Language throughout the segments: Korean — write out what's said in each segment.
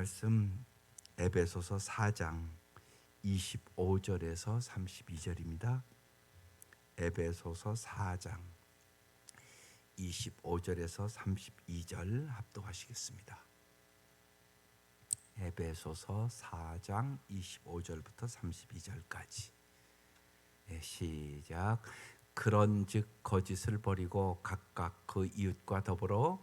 말씀 에베소서 4장 25절에서 32절입니다. 에베소서 4장 25절에서 32절 합독하시겠습니다. 에베소서 4장 25절부터 32절까지 예, 시작 그런즉 거짓을 버리고 각각 그 이웃과 더불어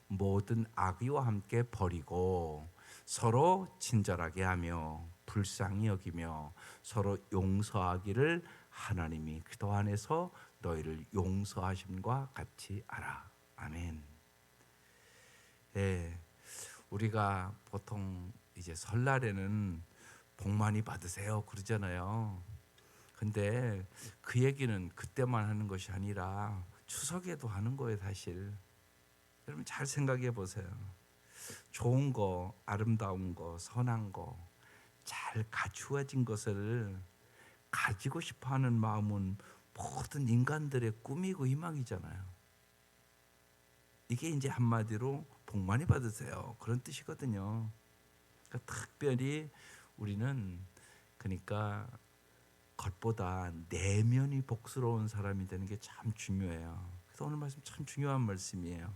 모든 악의와 함께 버리고 서로 친절하게 하며 불쌍히 여기며 서로 용서하기를 하나님이 그도 안에서 너희를 용서하심과 같이 알아. 아멘. 예. 우리가 보통 이제 설날에는 복 많이 받으세요 그러잖아요. 근데 그 얘기는 그때만 하는 것이 아니라 추석에도 하는 거예요, 사실. 여러분 잘 생각해 보세요. 좋은 거, 아름다운 거, 선한 거, 잘 갖추어진 것을 가지고 싶어 하는 마음은 모든 인간들의 꿈이고 희망이잖아요. 이게 이제 한마디로 복 많이 받으세요. 그런 뜻이거든요. 그러니까 특별히 우리는 그러니까 겉보다 내면이 복스러운 사람이 되는 게 참 중요해요. 그래서 오늘 말씀 참 중요한 말씀이에요.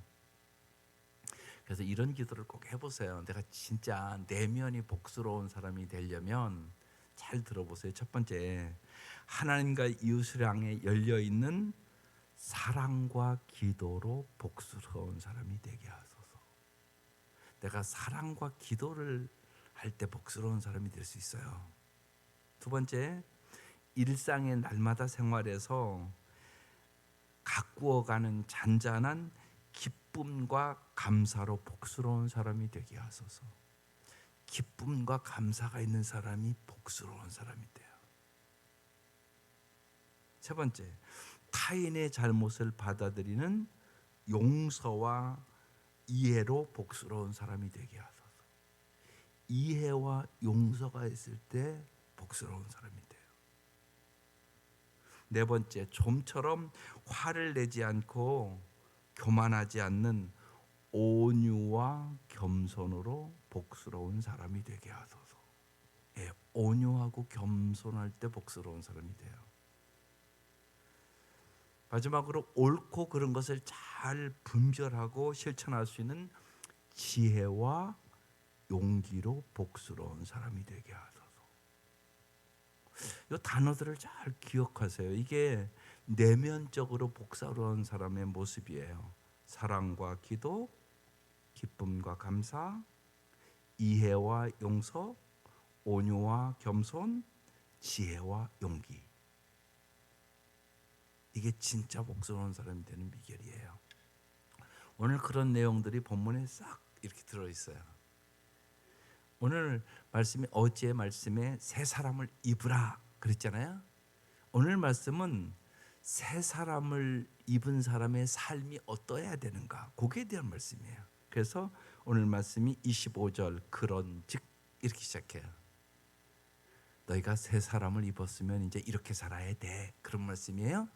그래서 이런 기도를 꼭 해보세요. 내가 진짜 내면이 복스러운 사람이 되려면 잘 들어보세요. 첫 번째, 하나님과 이웃을 향해 열려 있는 사랑과 기도로 복스러운 사람이 되게 하소서. 내가 사랑과 기도를 할 때 복스러운 사람이 될 수 있어요. 두 번째, 일상의 날마다 생활에서 가꾸어가는 잔잔한 기쁨과 감사로 복스러운 사람이 되게 하소서. 기쁨과 감사가 있는 사람이 복스러운 사람이 돼요. 세 번째, 타인의 잘못을 받아들이는 용서와 이해로 복스러운 사람이 되게 하소서. 이해와 용서가 있을 때 복스러운 사람이 돼요. 네 번째, 좀처럼 화를 내지 않고 교만하지 않는 온유와 겸손으로 복스러운 사람이 되게 하소서. 예, 온유하고 겸손할 때 복스러운 사람이 돼요. 마지막으로 옳고 그런 것을 잘 분별하고 실천할 수 있는 지혜와 용기로 복스러운 사람이 되게 하소서. 이 단어들을 잘 기억하세요. 이게 내면적으로 복스러운 사람의 모습이에요. 사랑과 기도, 기쁨과 감사, 이해와 용서, 온유와 겸손, 지혜와 용기. 이게 진짜 복스러운 사람이 되는 비결이에요. 오늘 그런 내용들이 본문에 싹 이렇게 들어 있어요. 오늘 말씀이 어제 말씀에 새 사람을 입으라 그랬잖아요. 오늘 말씀은 새 사람을 입은 사람의 삶이 어떠해야 되는가 거기에 대한 말씀이에요. 그래서 오늘 말씀이 25절 그런즉 이렇게 시작해요. 너희가 새 사람을 입었으면 이제 이렇게 살아야 돼. 그런 말씀이에요.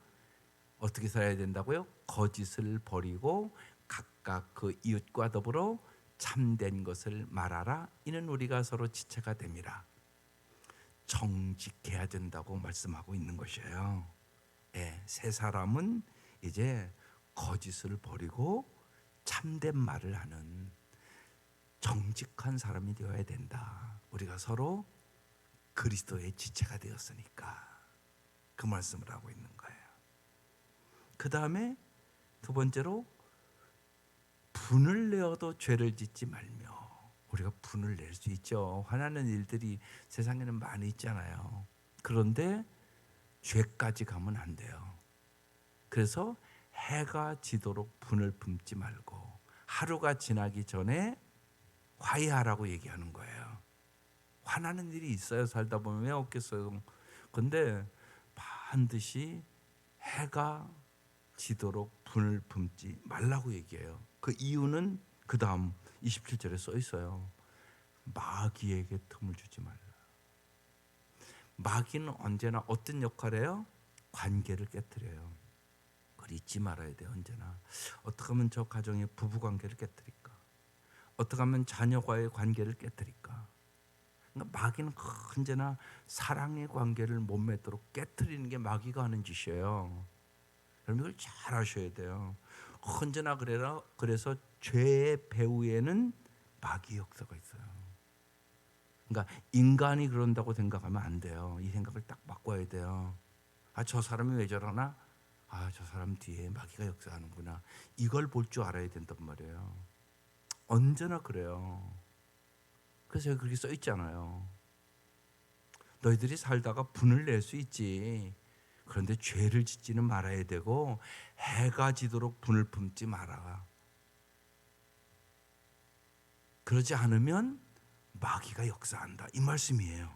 어떻게 살아야 된다고요? 거짓을 버리고 각각 그 이웃과 더불어 참된 것을 말하라. 이는 우리가 서로 지체가 됨이라. 정직해야 된다고 말씀하고 있는 것이에요. 예, 새 사람은 이제 거짓을 버리고 참된 말을 하는 정직한 사람이 되어야 된다. 우리가 서로 그리스도의 지체가 되었으니까 그 말씀을 하고 있는 거예요. 그 다음에 두 번째로 분을 내어도 죄를 짓지 말며 우리가 분을 낼 수 있죠. 화나는 일들이 세상에는 많이 있잖아요. 그런데 죄까지 가면 안 돼요. 그래서 해가 지도록 분을 품지 말고 하루가 지나기 전에 화해하라고 얘기하는 거예요. 화나는 일이 있어요. 살다 보면 왜 없겠어요. 근데 반드시 해가 지도록 분을 품지 말라고 얘기해요. 그 이유는 그 다음 27절에 써 있어요. 마귀에게 틈을 주지 말라. 마귀는 언제나 어떤 역할을 해요? 관계를 깨뜨려요. 그걸 잊지 말아야 돼요. 언제나. 어떻게 하면 저 가정의 부부 관계를 깨뜨릴까? 어떻게 하면 자녀와의 관계를 깨뜨릴까? 그러니까 마귀는 언제나 사랑의 관계를 못 맺도록 깨뜨리는 게 마귀가 하는 짓이에요. 여러분 이걸 잘 아셔야 돼요. 언제나 그래라 그래서 죄의 배후에는 마귀 역사가 있어요. 그러니까 인간이 그런다고 생각하면 안 돼요. 이 생각을 딱 바꿔야 돼요. 아 저 사람이 왜 저러나? 아 저 사람 뒤에 마귀가 역사하는구나. 이걸 볼 줄 알아야 된단 말이에요. 언제나 그래요. 그래서 그렇게 써 있잖아요. 너희들이 살다가 분을 낼 수 있지. 그런데 죄를 짓지는 말아야 되고 해가 지도록 분을 품지 마라. 그러지 않으면 마귀가 역사한다. 이 말씀이에요.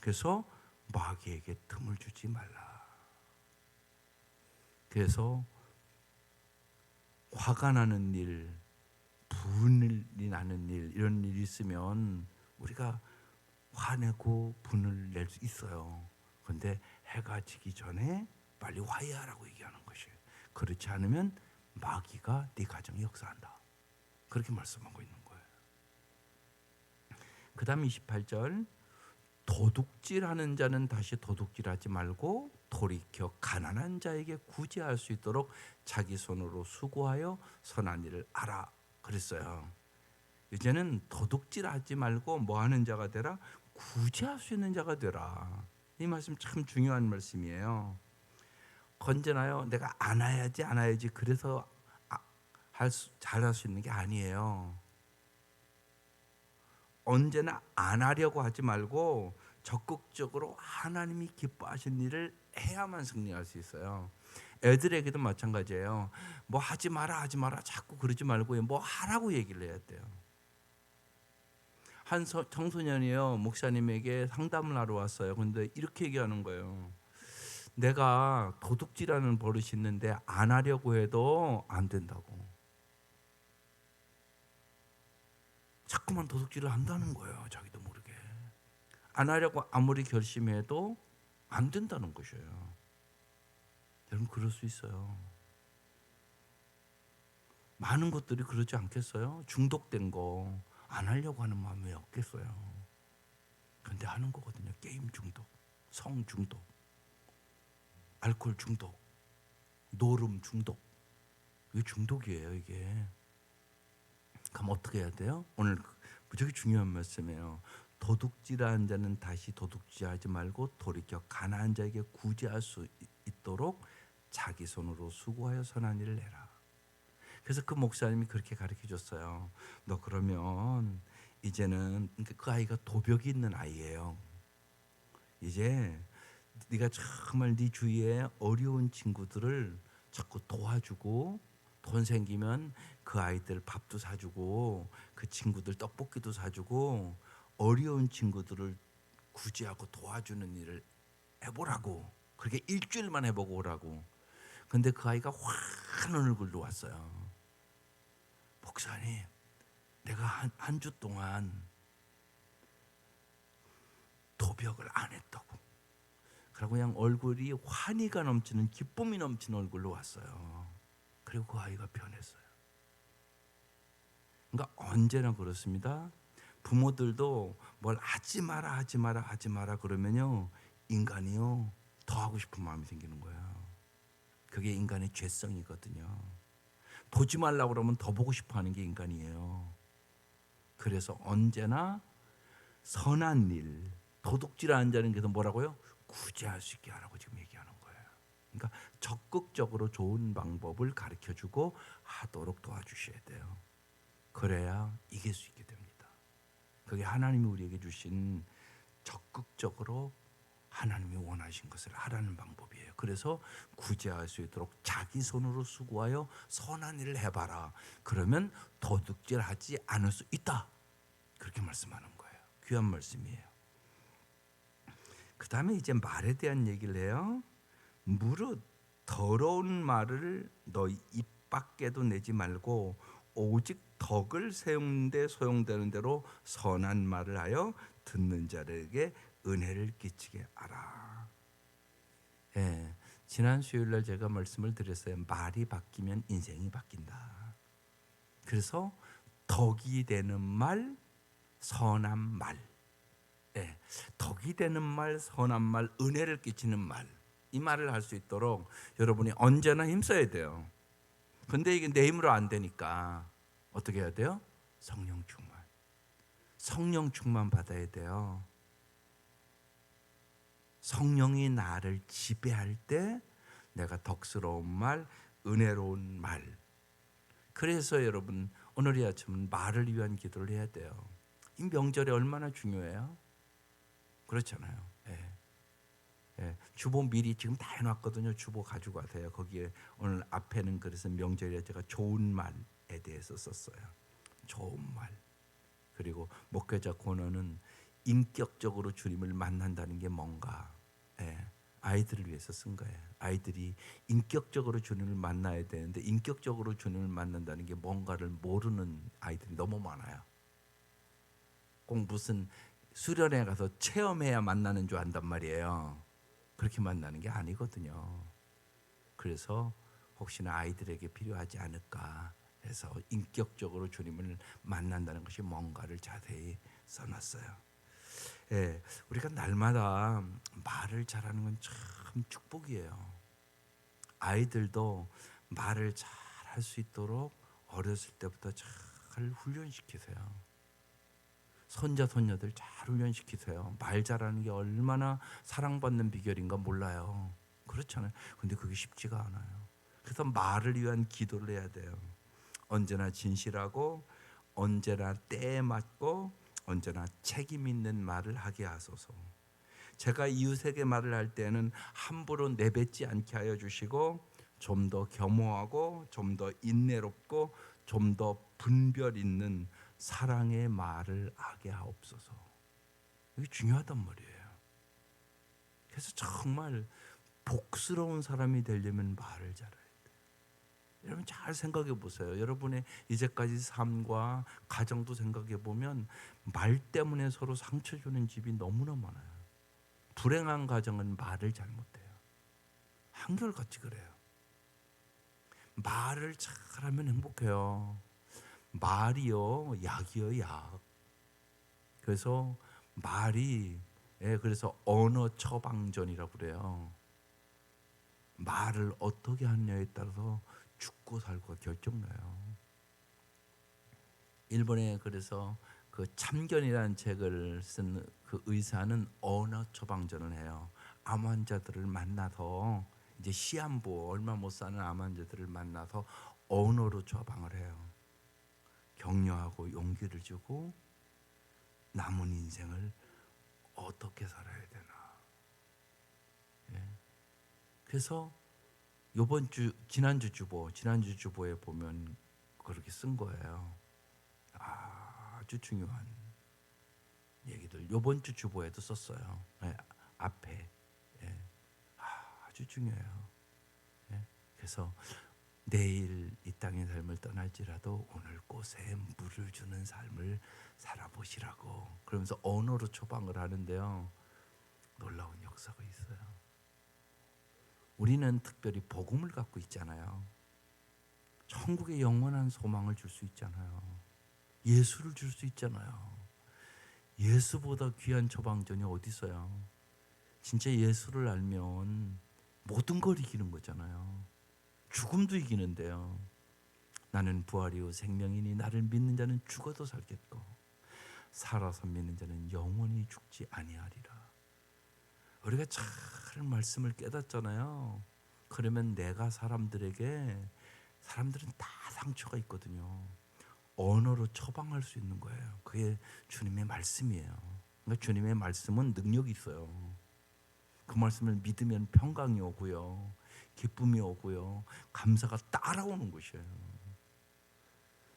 그래서 마귀에게 틈을 주지 말라. 그래서 화가 나는 일, 분이 나는 일, 이런 일이 있으면 우리가 화내고 분을 낼 수 있어요. 그런데 해가 지기 전에 빨리 화해하라고 얘기하는 것이에요. 그렇지 않으면 마귀가 네 가정에 역사한다. 그렇게 말씀하고 있는 거예요. 그 다음 28절 도둑질하는 자는 다시 도둑질하지 말고 돌이켜 가난한 자에게 구제할 수 있도록 자기 손으로 수고하여 선한 일을 알아 그랬어요. 이제는 도둑질하지 말고 뭐 하는 자가 되라 구제할 수 있는 자가 되라. 이 말씀 참 중요한 말씀이에요. 언제나요 내가 안아야지 안아야지 그래서 아, 잘할 수 있는 게 아니에요. 언제나 안 하려고 하지 말고 적극적으로 하나님이 기뻐하신 일을 해야만 승리할 수 있어요. 애들에게도 마찬가지예요. 뭐 하지 마라 하지 마라 자꾸 그러지 말고 뭐 하라고 얘기를 해야 돼요. 한 청소년이요 목사님에게 상담을 하러 왔어요. 근데 이렇게 얘기하는 거예요. 내가 도둑질하는 버릇이 있는데 안 하려고 해도 안 된다고. 자꾸만 도둑질을 한다는 거예요. 자기도 모르게. 안 하려고 아무리 결심해도 안 된다는 것이에요. 여러분 그럴 수 있어요. 많은 것들이 그러지 않겠어요? 중독된 거 안 하려고 하는 마음이 없겠어요. 근데 하는 거거든요. 게임 중독, 성 중독, 알코올 중독, 노름 중독. 이게 중독이에요, 이게. 그럼 어떻게 해야 돼요? 오늘 무지하게 중요한 말씀이에요. 도둑질한 자는 다시 도둑질하지 말고 돌이켜 가난한 자에게 구제할 수 있도록 자기 손으로 수고하여 선한 일을 내라. 그래서 그 목사님이 그렇게 가르쳐 줬어요. 너 그러면 이제는 그 아이가 도벽이 있는 아이예요. 이제 네가 정말 네 주위에 어려운 친구들을 자꾸 도와주고 돈 생기면 그 아이들 밥도 사주고 그 친구들 떡볶이도 사주고 어려운 친구들을 구제하고 도와주는 일을 해보라고. 그렇게 일주일만 해보고 오라고. 근데 그 아이가 환한 얼굴로 왔어요 목사님 내가 한주 동안 도벽을 안 했다고. 그리고 그냥 얼굴이 환희가 넘치는 기쁨이 넘치는 얼굴로 왔어요 그리고 그 아이가 변했어요 그러니까 언제나 그렇습니다. 부모들도 뭘 하지 마라 하지 마라 하지 마라 그러면요 인간이요 더 하고 싶은 마음이 생기는 거예요. 그게 인간의 죄성이거든요. 보지 말라고 그러면 더 보고 싶어 하는 게 인간이에요. 그래서 언제나 선한 일, 도둑질하는 자는 그래서 뭐라고요? 구제할 수 있게 하라고 지금 얘기하는 거예요. 그러니까 적극적으로 좋은 방법을 가르쳐 주고 하도록 도와주셔야 돼요. 그래야 이길 수 있게 됩니다. 그게 하나님이 우리에게 주신 적극적으로 하나님이 원하신 것을 하라는 방법이에요. 그래서 구제할 수 있도록 자기 손으로 수고하여 선한 일을 해봐라. 그러면 도둑질하지 않을 수 있다. 그렇게 말씀하는 거예요. 귀한 말씀이에요. 그 다음에 이제 말에 대한 얘기를 해요. 무릇 더러운 말을 너희 입 밖에도 내지 말고 오직 덕을 세우는데 소용되는 대로 선한 말을 하여 듣는 자들에게 은혜를 끼치게 하라. 예, 지난 수요일 날 제가 말씀을 드렸어요. 말이 바뀌면 인생이 바뀐다. 그래서 덕이 되는 말, 선한 말. 예, 덕이 되는 말, 선한 말, 은혜를 끼치는 말. 이 말을 할 수 있도록 여러분이 언제나 힘써야 돼요. 근데 이게 내 힘으로 안 되니까 어떻게 해야 돼요? 성령 충만. 성령 충만 받아야 돼요. 성령이 나를 지배할 때 내가 덕스러운 말, 은혜로운 말. 그래서 여러분 오늘 이 아침은 말을 위한 기도를 해야 돼요. 이 명절이 얼마나 중요해요? 그렇잖아요. 예. 예. 주보 미리 지금 다 해놨거든요. 주보 가지고 가세요. 거기에 오늘 앞에는 그래서 명절에 제가 좋은 말에 대해서 썼어요. 좋은 말. 그리고 목회자 권어는 인격적으로 주님을 만난다는 게 뭔가 예, 아이들을 위해서 쓴 거예요. 아이들이 인격적으로 주님을 만나야 되는데 인격적으로 주님을 만난다는 게 뭔가를 모르는 아이들이 너무 많아요. 꼭 무슨 수련회 가서 체험해야 만나는 줄 안단 말이에요. 그렇게 만나는 게 아니거든요. 그래서 혹시나 아이들에게 필요하지 않을까 해서 인격적으로 주님을 만난다는 것이 뭔가를 자세히 써놨어요. 예, 우리가 날마다 말을 잘하는 건 참 축복이에요. 아이들도 말을 잘 할 수 있도록 어렸을 때부터 잘 훈련시키세요. 손자 손녀들 잘 훈련시키세요. 말 잘하는 게 얼마나 사랑받는 비결인가 몰라요. 그렇잖아요. 근데 그게 쉽지가 않아요. 그래서 말을 위한 기도를 해야 돼요. 언제나 진실하고 언제나 때에 맞고 언제나 책임 있는 말을 하게 하소서. 제가 이웃에게 말을 할 때는 함부로 내뱉지 않게 하여 주시고 좀 더 겸허하고 좀 더 인내롭고 좀 더 분별 있는 사랑의 말을 하게 하옵소서. 이게 중요하단 말이에요. 그래서 정말 복스러운 사람이 되려면 말을 잘해야 돼요. 여러분 잘 생각해 보세요. 여러분의 이제까지 삶과 가정도 생각해 보면 말 때문에 서로 상처 주는 집이 너무나 많아요. 불행한 가정은 말을 잘못해요. 한결같이 그래요. 말을 잘하면 행복해요. 말이요 약이요 약. 그래서 말이 예, 그래서 언어 처방전이라고 그래요. 말을 어떻게 하느냐에 따라서 죽고 살고가 결정나요. 일본에 그래서 그 참견이라는 책을 쓴 그 의사는 언어 처방전을 해요. 암 환자들을 만나서 이제 시한부 얼마 못 사는 암 환자들을 만나서 언어로 처방을 해요. 격려하고 용기를 주고 남은 인생을 어떻게 살아야 되나. 예. 그래서 요번 주 지난주 주보 지난주 주보에 보면 그렇게 쓴 거예요. 아주 중요한 얘기들 요번 주 주보에도 썼어요. 예, 앞에 예, 아주 중요해요. 예, 그래서 내일 이 땅의 삶을 떠날지라도 오늘 꽃에 물을 주는 삶을 살아보시라고 그러면서 언어로 처방을 하는데요. 놀라운 역사가 있어요. 우리는 특별히 복음을 갖고 있잖아요. 천국의 영원한 소망을 줄 수 있잖아요. 예수를 줄 수 있잖아요. 예수보다 귀한 처방전이 어디 있어요? 진짜 예수를 알면 모든 걸 이기는 거잖아요. 죽음도 이기는데요. 나는 부활이요 생명이니 나를 믿는 자는 죽어도 살겠고 살아서 믿는 자는 영원히 죽지 아니하리라. 우리가 잘 말씀을 깨닫잖아요. 그러면 내가 사람들에게 사람들은 다 상처가 있거든요. 언어로 처방할 수 있는 거예요. 그게 주님의 말씀이에요. 그러니까 주님의 말씀은 능력이 있어요. 그 말씀을 믿으면 평강이 오고요. 기쁨이 오고요. 감사가 따라오는 것이에요.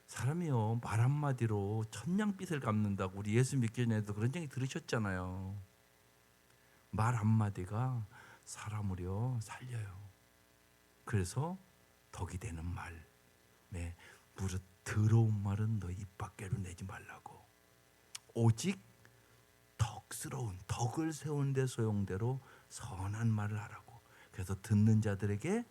사람이요 말 한마디로 천냥빛을 갚는다고 우리 예수 믿기 전에도 그런 얘기 들으셨잖아요. 말 한마디가 사람을요 살려요. 그래서 덕이 되는 말, 네 무릇 더러운 말은 너 입 밖으로 내지 말라고. 오직 덕스러운 덕을 세운 데 소용대로 선한 말을 하라고. 그래서 듣는 자들에게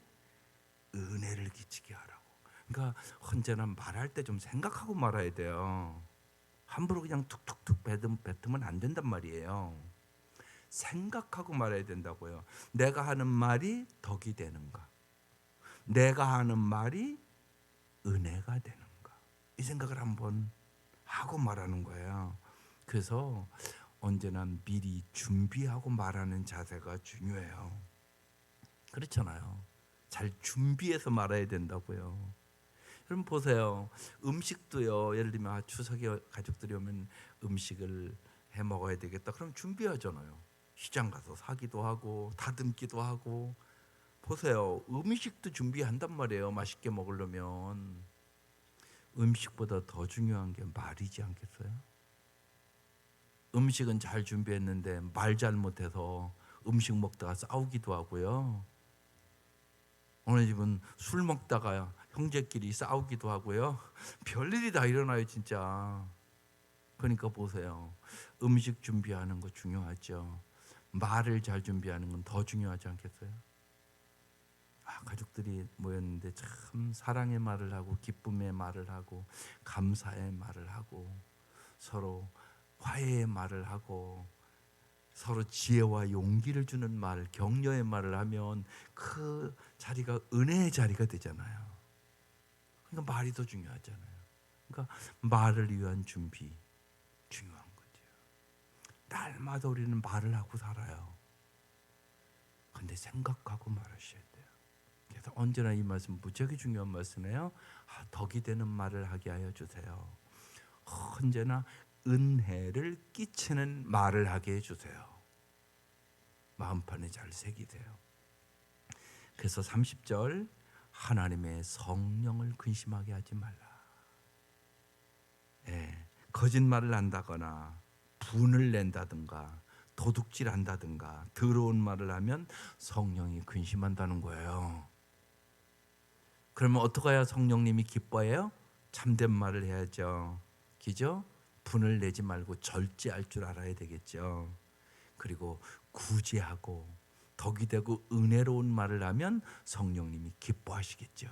은혜를 끼치게 하라고. 그러니까 언제나 말할 때 좀 생각하고 말아야 돼요. 함부로 그냥 툭툭툭 뱉으면, 안 된단 말이에요. 생각하고 말해야 된다고요. 내가 하는 말이 덕이 되는가? 내가 하는 말이 은혜가 되는가? 이 생각을 한번 하고 말하는 거예요. 그래서 언제나 미리 준비하고 말하는 자세가 중요해요. 그렇잖아요. 잘 준비해서 말해야 된다고요. 여러분 보세요. 음식도요. 예를 들면 아, 추석에 가족들이 오면 음식을 해 먹어야 되겠다. 그럼 준비하잖아요. 시장 가서 사기도 하고 다듬기도 하고 보세요. 음식도 준비한단 말이에요. 맛있게 먹으려면 음식보다 더 중요한 게 말이지 않겠어요? 음식은 잘 준비했는데 말 잘못해서 음식 먹다가 싸우기도 하고요. 어느 집은 술 먹다가 형제끼리 싸우기도 하고요. 별일이 다 일어나요, 진짜. 그러니까 보세요. 음식 준비하는 거 중요하죠. 말을 잘 준비하는 건 더 중요하지 않겠어요? 아, 가족들이 모였는데 참 사랑의 말을 하고 기쁨의 말을 하고 감사의 말을 하고 서로 화해의 말을 하고 서로 지혜와 용기를 주는 말, 격려의 말을 하면 그 자리가 은혜의 자리가 되잖아요. 그러니까 말이 더 중요하잖아요. 그러니까 말을 위한 준비 중요한 거죠. 날마다 우리는 말을 하고 살아요. 근데 생각하고 말하셔야 돼요. 그래서 언제나 이 말씀 무지하게 중요한 말씀이에요. 아, 덕이 되는 말을 하게 하여 주세요. 언제나 은혜를 끼치는 말을 하게 해주세요. 마음판에 잘 새기세요. 그래서 30절 하나님의 성령을 근심하게 하지 말라. 예, 거짓말을 한다거나 분을 낸다든가 도둑질 한다든가 더러운 말을 하면 성령이 근심한다는 거예요. 그러면 어떻게 해야 성령님이 기뻐해요? 참된 말을 해야죠. 기죠? 분을 내지 말고 절제할 줄 알아야 되겠죠. 그리고 구제하고 덕이 되고 은혜로운 말을 하면 성령님이 기뻐하시겠죠.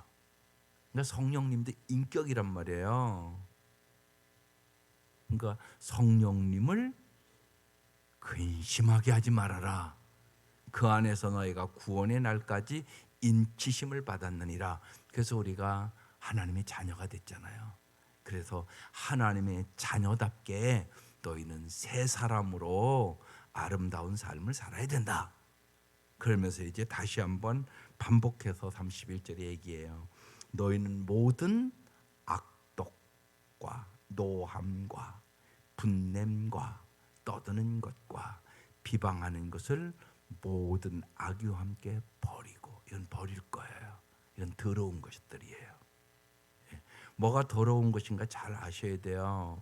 그러니까 성령님도 인격이란 말이에요. 그러니까 성령님을 근심하게 하지 말아라. 그 안에서 너희가 구원의 날까지 인치심을 받았느니라. 그래서 우리가 하나님의 자녀가 됐잖아요. 그래서 하나님의 자녀답게 너희는 새 사람으로 아름다운 삶을 살아야 된다. 그러면서 이제 다시 한번 반복해서 31절에 얘기해요. 너희는 모든 악독과 노함과 분냄과 떠드는 것과 비방하는 것을 모든 악유와 함께 버리고 이건 버릴 거예요. 이건 더러운 것들이에요. 예. 뭐가 더러운 것인가 잘 아셔야 돼요.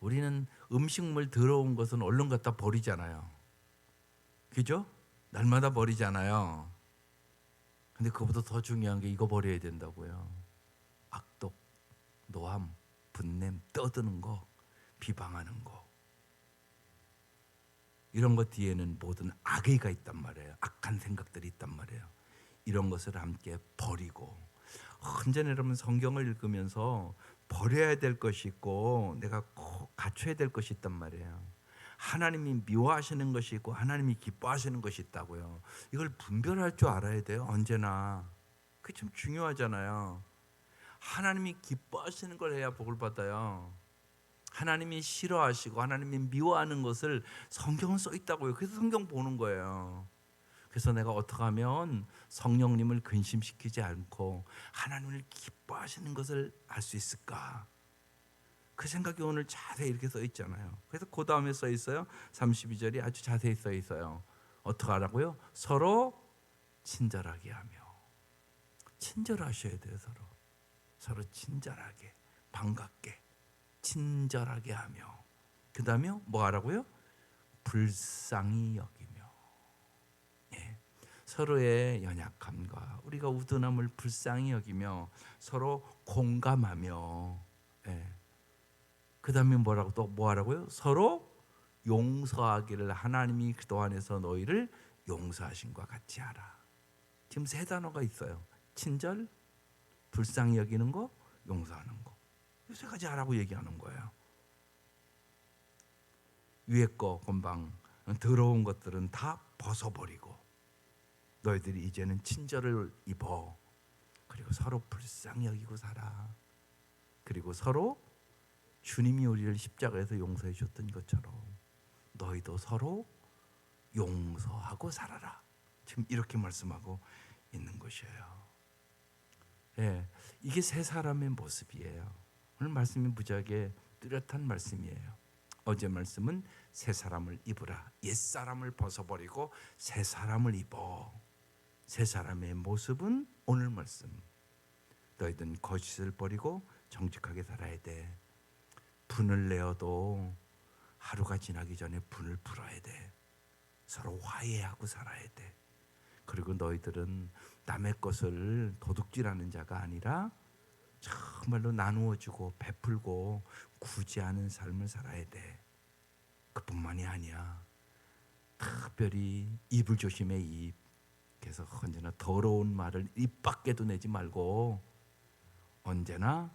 우리는 음식물 더러운 것은 얼른 갖다 버리잖아요. 그죠? 날마다 버리잖아요. 근데 그보다 더 중요한 게 이거 버려야 된다고요. 악독, 노함, 분냄, 떠드는 거, 비방하는 거. 이런 것 뒤에는 모든 악의가 있단 말이에요. 악한 생각들이 있단 말이에요. 이런 것을 함께 버리고 언제나 여러분 성경을 읽으면서 버려야 될 것이 있고 내가 꼭 갖춰야 될 것이 있단 말이에요. 하나님이 미워하시는 것이 있고 하나님이 기뻐하시는 것이 있다고요. 이걸 분별할 줄 알아야 돼요. 언제나. 그게 참 중요하잖아요. 하나님이 기뻐하시는 걸 해야 복을 받아요. 하나님이 싫어하시고 하나님이 미워하는 것을 성경은 써 있다고요. 그래서 성경 보는 거예요. 그래서 내가 어떻게 하면 성령님을 근심시키지 않고 하나님을 기뻐하시는 것을 알 수 있을까? 그 생각이 오늘 자세히 이렇게 써 있잖아요. 그래서 그 다음에 써 있어요. 32절이 아주 자세히 써 있어요. 어떻게 하라고요? 서로 친절하게 하며 친절하셔야 돼요 서로 서로 친절하게 반갑게 친절하게 하며 그 다음에 뭐 하라고요? 불쌍히 예. 서로의 연약함과 우리가 우둔함을 불쌍히 여기며 서로 공감하며 예. 그 다음에 뭐라고 또 뭐 하라고요? 서로 용서하기를 하나님이 그동안에서 너희를 용서하신 것 같이 하라. 지금 세 단어가 있어요. 친절, 불쌍히 여기는 거, 용서하는 거. 이 세 가지 하라고 얘기하는 거예요. 위에 거 건방 더러운 것들은 다 벗어버리고 너희들이 이제는 친절을 입어 그리고 서로 불쌍히 여기고 살아 그리고 서로 주님이 우리를 십자가에서 용서해 줬던 것처럼 너희도 서로 용서하고 살아라 지금 이렇게 말씀하고 있는 것이에요. 예, 이게 세 사람의 모습이에요. 오늘 말씀이 무지하게 뚜렷한 말씀이에요. 어제 말씀은 새 사람을 입으라. 옛 사람을 벗어버리고 새 사람을 입어. 새 사람의 모습은 오늘 말씀. 너희들은 거짓을 버리고 정직하게 살아야 돼. 분을 내어도 하루가 지나기 전에 분을 풀어야 돼. 서로 화해하고 살아야 돼. 그리고 너희들은 남의 것을 도둑질하는 자가 아니라 정말로 나누어 주고 베풀고 구제하는 삶을 살아야 돼. 그뿐만이 아니야. 특별히 입을 조심해 입. 그래서 언제나 더러운 말을 입 밖에도 내지 말고 언제나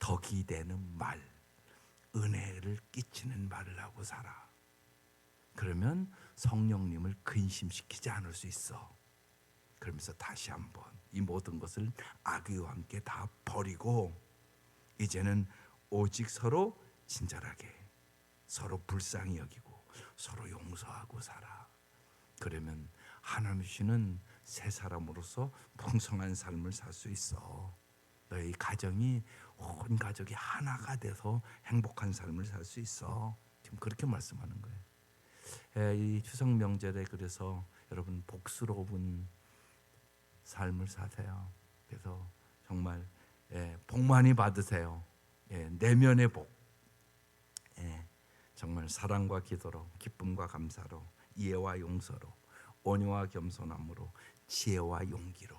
덕이 되는 말, 은혜를 끼치는 말을 하고 살아. 그러면 성령님을 근심시키지 않을 수 있어. 그러면서 다시 한번 이 모든 것을 악의와 함께 다 버리고 이제는 오직 서로 친절하게 서로 불쌍히 여기고 서로 용서하고 살아. 그러면 하나님 주시는 새 사람으로서 풍성한 삶을 살 수 있어. 너희 가정이 온 가족이 하나가 돼서 행복한 삶을 살 수 있어. 지금 그렇게 말씀하는 거예요. 예, 이 추석 명절에 그래서 여러분 복스러운 삶을 사세요. 그래서 정말 예, 복 많이 받으세요. 예, 내면의 복. 예, 정말 사랑과 기도로 기쁨과 감사로 이해와 용서로 온유와 겸손함으로 지혜와 용기로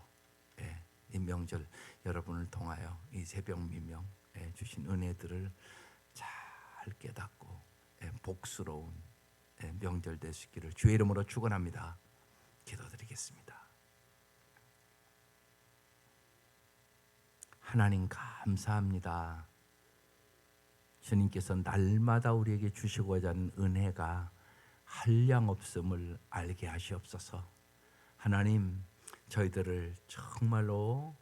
예, 이 명절 여러분을 통하여 이 새벽 미명 예, 주신 은혜들을 잘 깨닫고 예, 복스러운 예, 명절 되시기를 주의 이름으로 축원합니다. 기도드리겠습니다. 하나님 감사합니다. 주님께서 날마다 우리에게 주시고자 하는 은혜가 한량 없음을 알게 하시옵소서. 하나님, 저희들을 정말로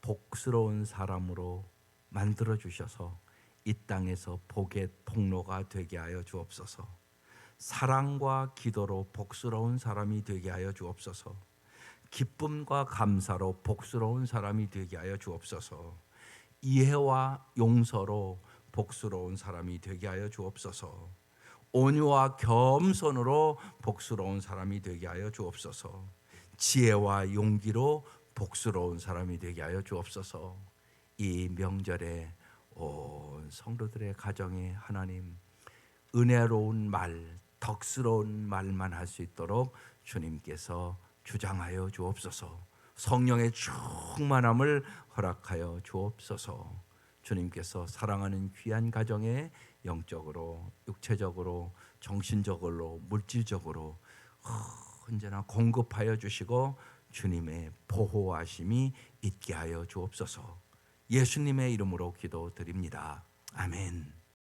복스러운 사람으로 만들어 주셔서 이 땅에서 복의 통로가 되게 하여 주옵소서. 사랑과 기도로 복스러운 사람이 되게 하여 주옵소서. 기쁨과 감사로 복스러운 사람이 되게 하여 주옵소서. 이해와 용서로 복스러운 사람이 되게 하여 주옵소서. 온유와 겸손으로 복스러운 사람이 되게 하여 주옵소서. 지혜와 용기로 복스러운 사람이 되게 하여 주옵소서. 이 명절에 온 성도들의 가정에 하나님 은혜로운 말, 덕스러운 말만 할 수 있도록 주님께서 주장하여 주옵소서. 성령의 충만함을 허락하여 주옵소서. 주님께서 사랑하는 귀한 가정에 영적으로, 육체적으로, 정신적으로, 물질적으로 언제나 공급하여 주시고 주님의 보호하심이 있게 하여 주옵소서. 예수님의 이름으로 기도드립니다. 아멘.